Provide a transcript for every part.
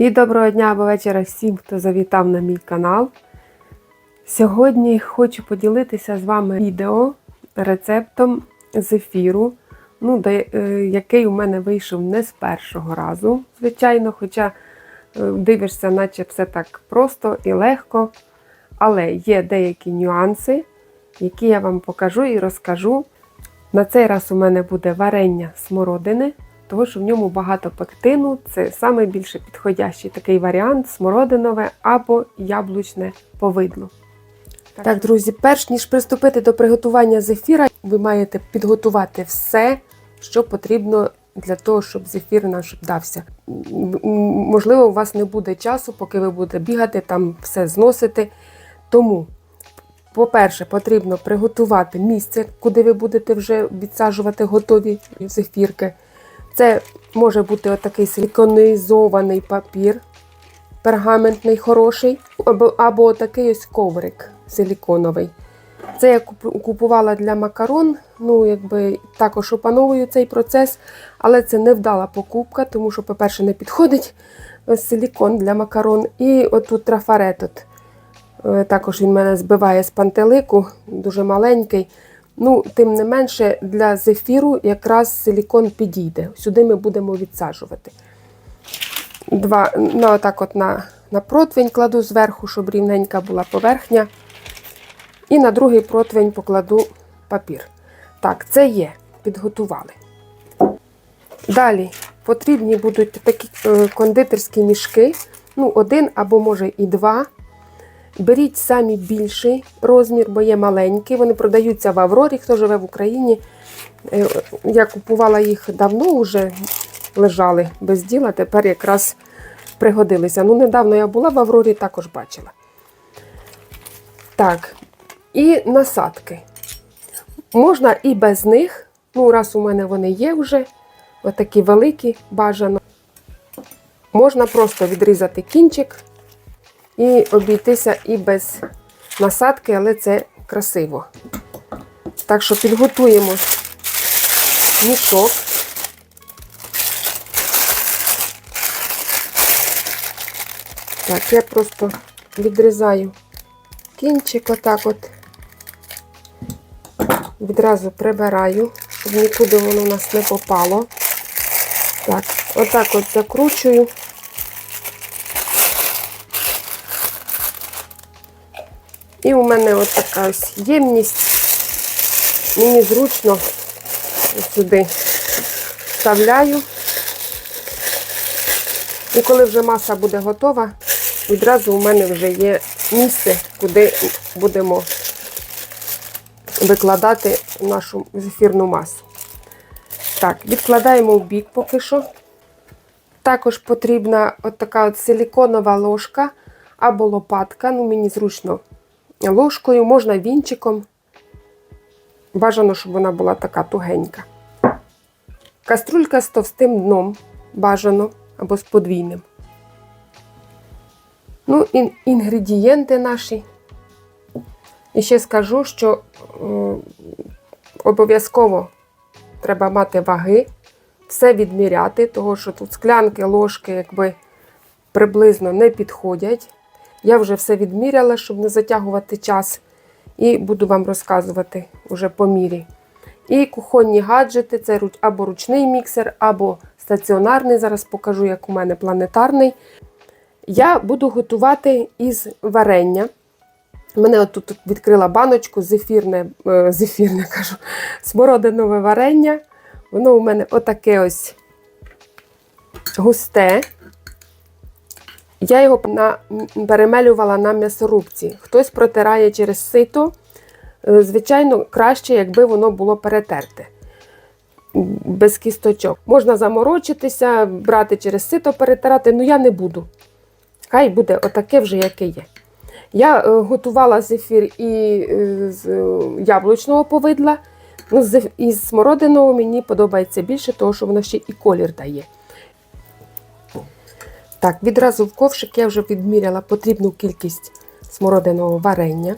І доброго дня або вечора всім, хто завітав на мій канал. Сьогодні хочу поділитися з вами відео рецептом зефіру, ну, де, е, який у мене вийшов не з першого разу, звичайно, хоча е, дивишся, наче все так просто і легко. Але є деякі нюанси, які я вам покажу і розкажу. На цей раз у мене буде варення смородини, тому що в ньому багато пектину. Це найбільше підходящий такий варіант смородинове або яблучне повидло. Так, друзі, перш ніж приступити до приготування зефіра, ви маєте підготувати все, що потрібно для того, щоб зефір наш вдався. Можливо, у вас не буде часу, поки ви будете бігати, там все зносити. Тому, по-перше, потрібно приготувати місце, куди ви будете вже відсаджувати готові зефірки. Це може бути отакий силіконізований папір, пергаментний хороший, або, або такий ось коврик силіконовий. Це я купувала для макарон. Ну, якби також опановую цей процес, але це невдала покупка, тому що, по-перше, не підходить силікон для макарон. І отут трафарет. От. Е, Також він мене збиває з пантелику, дуже маленький. Ну, тим не менше, для зефіру якраз силікон підійде. Сюди ми будемо відсаджувати. Два, на, отак от на, на противень кладу зверху, щоб рівненька була поверхня. І на другий противень покладу папір. Так, це є, підготували. Далі потрібні будуть такі е, кондитерські мішки, ну, один або може і два. Беріть самі більший розмір, бо є маленький. Вони продаються в Аврорі, хто живе в Україні. Е, Я купувала їх давно вже лежали без діла, тепер якраз пригодилися. Ну, недавно я була в Аврорі, також бачила. Так, і насадки. Можна і без них. Ну, раз у мене вони є вже, отакі великі, бажано. Можна просто відрізати кінчик і обійтися і без насадки, але це красиво. Так що підготуємо мішок. Так, я просто відрізаю кінчик отак от. Відразу прибираю, щоб нікуди воно у нас не попало. Так, отак от закручую. І у мене от така ось ємність. Мені зручно сюди вставляю. І коли вже маса буде готова, відразу у мене вже є місце, куди будемо викладати нашу зефірну масу. Так, відкладаємо в бік поки що. Також потрібна от така от силіконова ложка або лопатка. Ну, мені зручно ложкою, можна вінчиком. Бажано, щоб вона була така тугенька. Каструлька з товстим дном бажано або з подвійним. Ну, і інгредієнти наші. І ще скажу, що обов'язково треба мати ваги, все відміряти, тому що тут склянки, ложки, якби приблизно не підходять. Я вже все відміряла, щоб не затягувати час, і буду вам розказувати уже по мірі. І кухонні гаджети це або ручний міксер, або стаціонарний. Зараз покажу, як у мене планетарний. Я буду готувати із варення. Мене тут відкрила баночку зефірне, е, зефірне кажу, смородинове варення. Воно у мене отаке ось густе. Я його на, перемелювала на м'ясорубці. Хтось протирає через сито. Е, Звичайно, краще, якби воно було перетерте без кісточок. Можна заморочитися, брати через сито, перетирати, але я не буду. Хай буде отаке вже, яке є. Я е, готувала зефір і е, з яблучного повидла. Ну, з, із смородиного мені подобається більше, тому що воно ще і колір дає. Так, відразу в ковшик я вже відміряла потрібну кількість смородиного варення.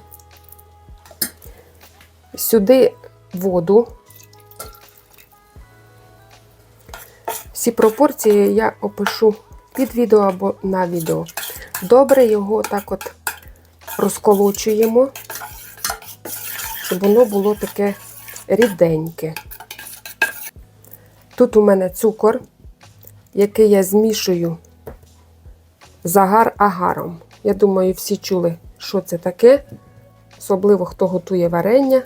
Сюди воду. Всі пропорції я опишу під відео або на відео. Добре його так от розколочуємо, щоб воно було таке ріденьке. Тут у мене цукор, який я змішую з агар-агаром. Я думаю, всі чули, що це таке, особливо хто готує варення,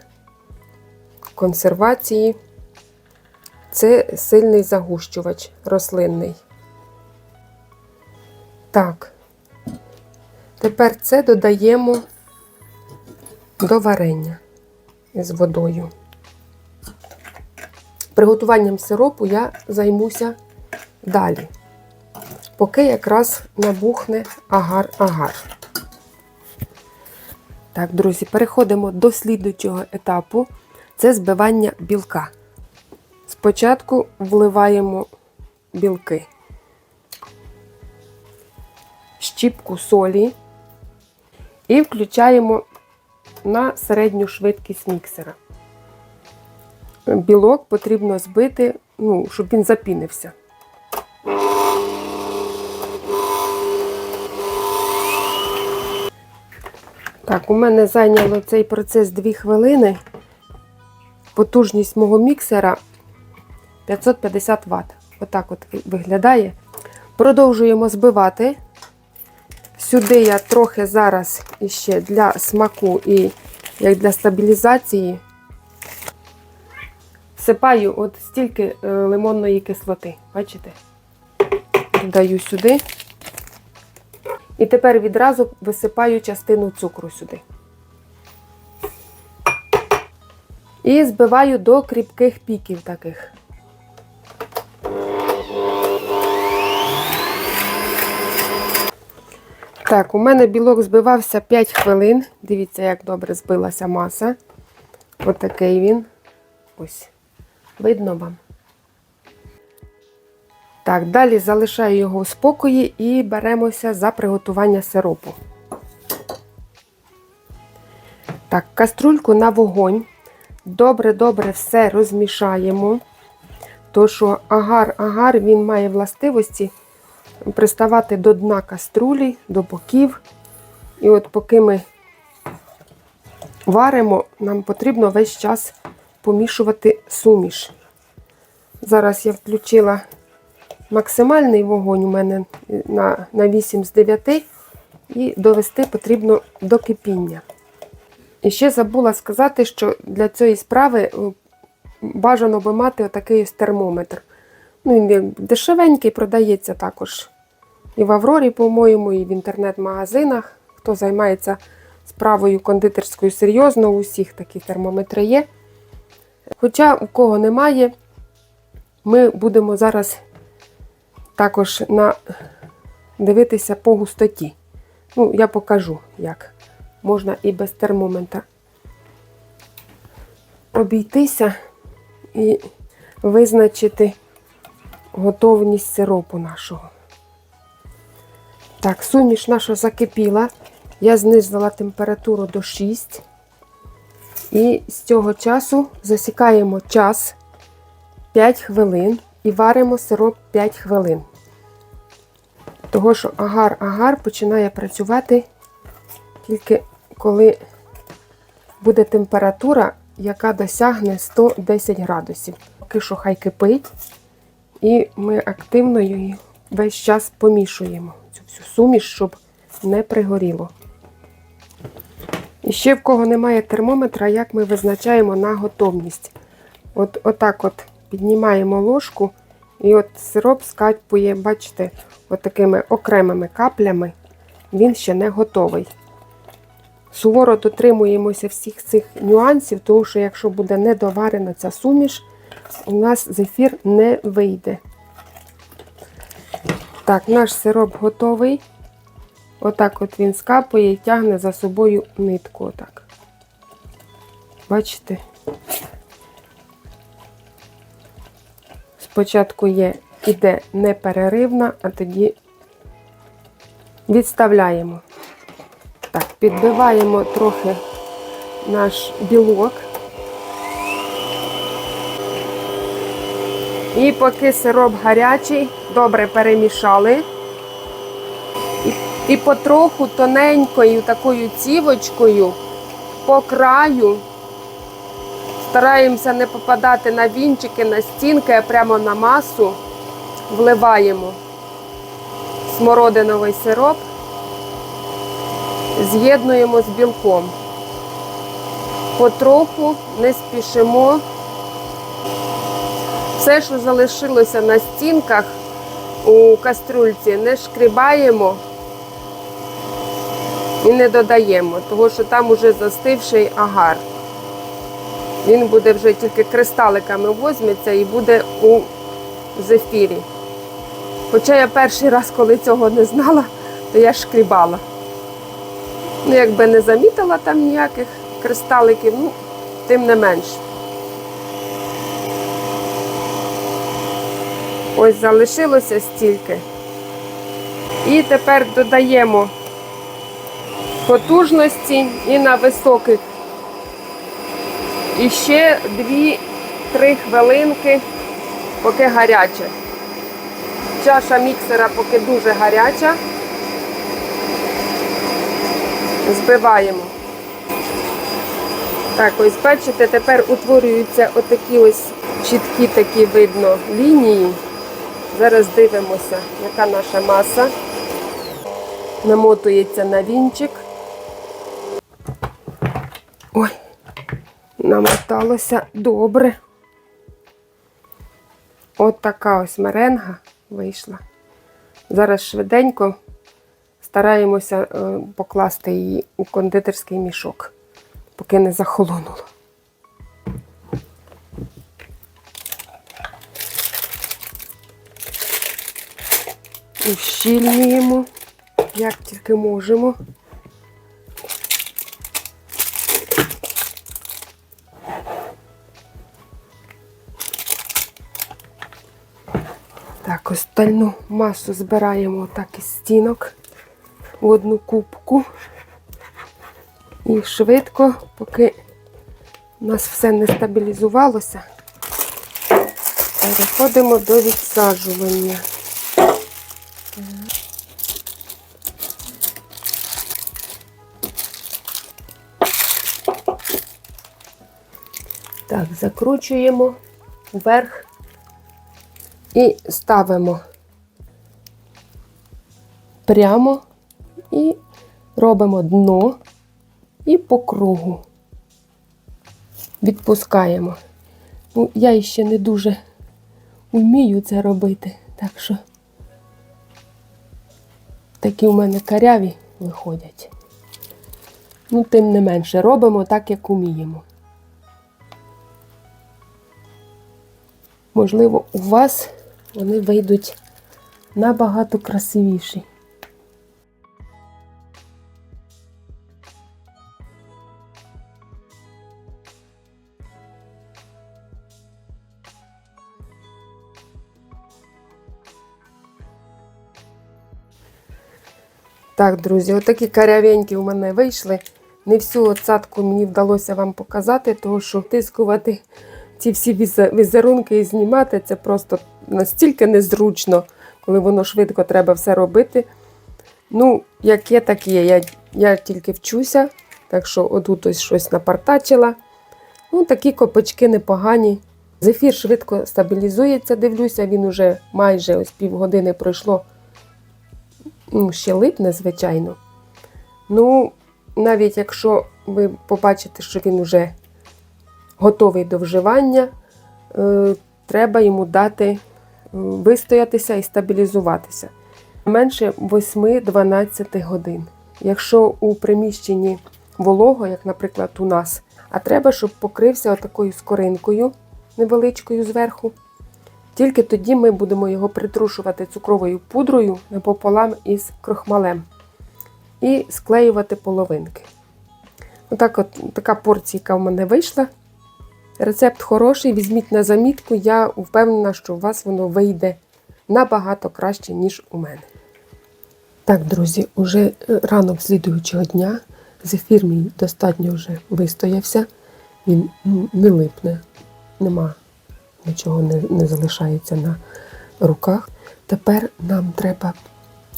консервації. Це сильний загущувач рослинний. Так, тепер це додаємо до варення з водою. Приготуванням сиропу я займуся далі, поки якраз набухне агар-агар. Так, друзі, переходимо до слідуючого етапу це збивання білка. Спочатку вливаємо білки, щіпку солі і включаємо на середню швидкість міксера. Білок потрібно збити, ну, щоб він запінився. Так, у мене зайняло цей процес 2 хвилини. Потужність мого міксера 550 Вт. Отак от виглядає. Продовжуємо збивати. Сюди я трохи зараз іще для смаку і як для стабілізації всипаю от стільки е, лимонної кислоти. Бачите? Додаю сюди. І тепер відразу висипаю частину цукру сюди. І збиваю до кріпких піків таких. Так, у мене білок збивався 5 хвилин. Дивіться, як добре збилася маса. Отакий він. Ось. Видно вам. Так, далі залишаю його в спокої і беремося за приготування сиропу. Так, каструльку на вогонь. Добре-добре все розмішаємо. То, що агар-агар він має властивості приставати до дна каструлі, до боків. І от поки ми варимо, нам потрібно весь час помішувати суміш. Зараз я включила максимальний вогонь у мене на, на 8 з 9 і довести потрібно до кипіння. І ще забула сказати, що для цієї справи е, бажано би мати отакий ось термометр. Ну, Він дешевенький, продається також і в Аврорі, по-моєму, і в інтернет-магазинах. Хто займається справою кондитерською серйозно, у всіх такі термометри є. Хоча у кого немає, ми будемо зараз також на... дивитися по густоті. Ну, я покажу, як. Можна і без термометра обійтися і визначити готовність сиропу нашого. Так, суміш наша закипіла. Я знизила температуру до 6. І з цього часу засікаємо час 5 хвилин і варимо сироп 5 хвилин. Того, що агар-агар починає працювати тільки коли буде температура, яка досягне 110 градусів. Поки що хай кипить, і ми активно її весь час помішуємо цю всю суміш, щоб не пригоріло. І ще в кого немає термометра, як ми визначаємо на готовність. От Отак от піднімаємо ложку, і от сироп скапує, бачите, от окремими каплями, він ще не готовий. Суворо дотримуємося всіх цих нюансів, тому що якщо буде недоварена ця суміш, у нас зефір не вийде. Так, наш сироп готовий. Отак от він скапує і тягне за собою нитку. Отак. Бачите? Спочатку є, іде непереривна, а тоді відставляємо. Так, підбиваємо трохи наш білок. І поки сироп гарячий, добре перемішали. І потроху тоненькою такою цівочкою по краю стараємося не попадати на вінчики, на стінки, а прямо на масу вливаємо смородиновий сироп, з'єднуємо з білком. Потроху не спішимо. Все, що залишилося на стінках у каструльці, не шкрібаємо і не додаємо, тому що там уже застивший агар. Він буде вже тільки кристаликами возьметься і буде у зефірі. Хоча я перший раз, коли цього не знала, то я шкрібала. Ну, якби не замітила там ніяких кристаликів, ну, тим не менш. Ось залишилося стільки. І тепер додаємо потужності і на високих. І ще 2-3 хвилинки, поки гаряче. Чаша міксера поки дуже гаряча. Збиваємо. Так, ось бачите, тепер утворюються отакі ось чіткі такі видно лінії. Зараз дивимося, яка наша маса. Намотується на вінчик. Ой, намоталося добре. От така ось меренга вийшла. Зараз швиденько стараємося е, покласти її у кондитерський мішок, поки не захолонуло. Ущільнюємо, як тільки можемо. Так, остальну масу збираємо так із стінок в одну кубку. І швидко, поки у нас все не стабілізувалося, переходимо до відсаджування. Так, закручуємо вверх і ставимо прямо і робимо дно і по кругу відпускаємо. Ну, я ще не дуже вмію це робити, так що такі у мене каряві виходять. Ну, тим не менше, робимо так, як уміємо. Можливо, у вас вони вийдуть набагато красивіші. Так, друзі, отакі карявенькі у мене вийшли. Не всю оцатку мені вдалося вам показати, тому що тискувати ці всі візерунки і знімати це просто настільки незручно, коли воно швидко треба все робити. Ну, як є, так є. Я, я тільки вчуся, так що отут ось щось напартачила. Ну, такі копачки непогані. Зефір швидко стабілізується, дивлюся, він уже майже ось півгодини пройшло. Ну, ще липне, звичайно. Ну, навіть якщо ви побачите, що він вже готовий до вживання, е, треба йому дати вистоятися і стабілізуватися. Менше 8-12 годин. Якщо у приміщенні волого, як, наприклад, у нас, а треба, щоб покрився отакою скоринкою невеличкою зверху. Тільки тоді ми будемо його притрушувати цукровою пудрою напополам із крохмалем і склеювати половинки. Отак от, така порційка в мене вийшла. Рецепт хороший, візьміть на замітку, я впевнена, що у вас воно вийде набагато краще, ніж у мене. Так, друзі, уже е, ранок слідуючого дня. Зефір мій достатньо вже вистоявся, він не липне, нема нічого не, не залишається на руках. Тепер нам треба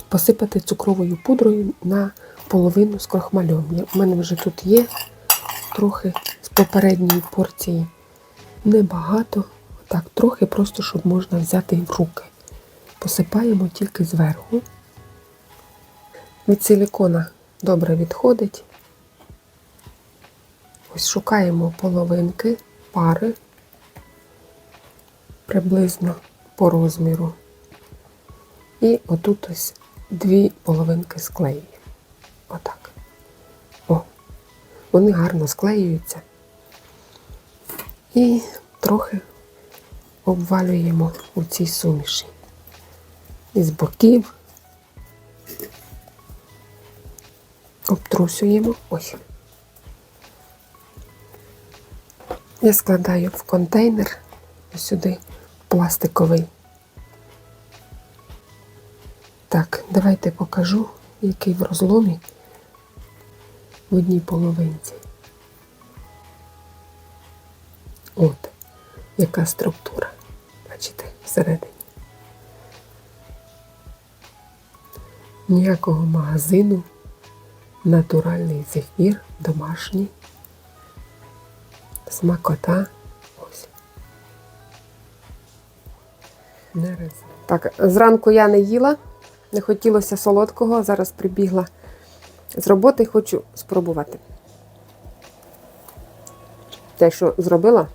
посипати цукровою пудрою на половину з крохмальом. У мене вже тут є трохи попередньої порції. Небагато, так, трохи просто, щоб можна взяти в руки. Посипаємо тільки зверху. Від силикона добре відходить. Ось шукаємо половинки, пари приблизно по розміру. І отут ось дві половинки склеюємо. Отак. О, вони гарно склеюються. І трохи обвалюємо у цій суміші. Із боків. Обтрусюємо. Ось. Я складаю в контейнер сюди пластиковий. Так, давайте покажу, який в розломі в одній половинці. От, яка структура. Бачите, всередині. Ніякого магазину, натуральний зефір, домашній, смакота. Ось. Не. Так, зранку я не їла, не хотілося солодкого, зараз прибігла з роботи хочу спробувати. Те, що зробила.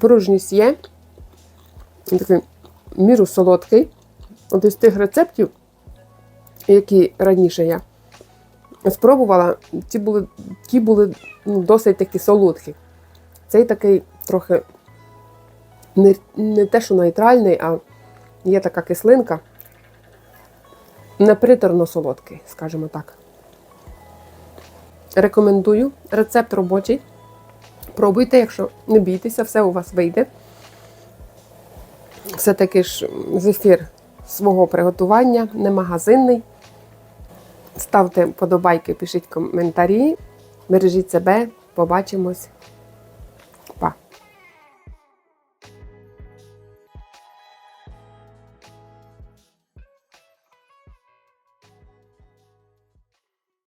Пружність є. Такий міру солодкий. От із тих рецептів, які раніше я спробувала, ті були, ті були ну, досить такі солодкі. Цей такий трохи не, не те, що нейтральний, а є така кислинка. Не приторно солодкий, скажімо так. Рекомендую. Рецепт робочий. Пробуйте, якщо не бійтеся, все у вас вийде. Все-таки ж зефір свого приготування, не магазинний. Ставте вподобайки, пишіть коментарі. Бережіть себе, побачимось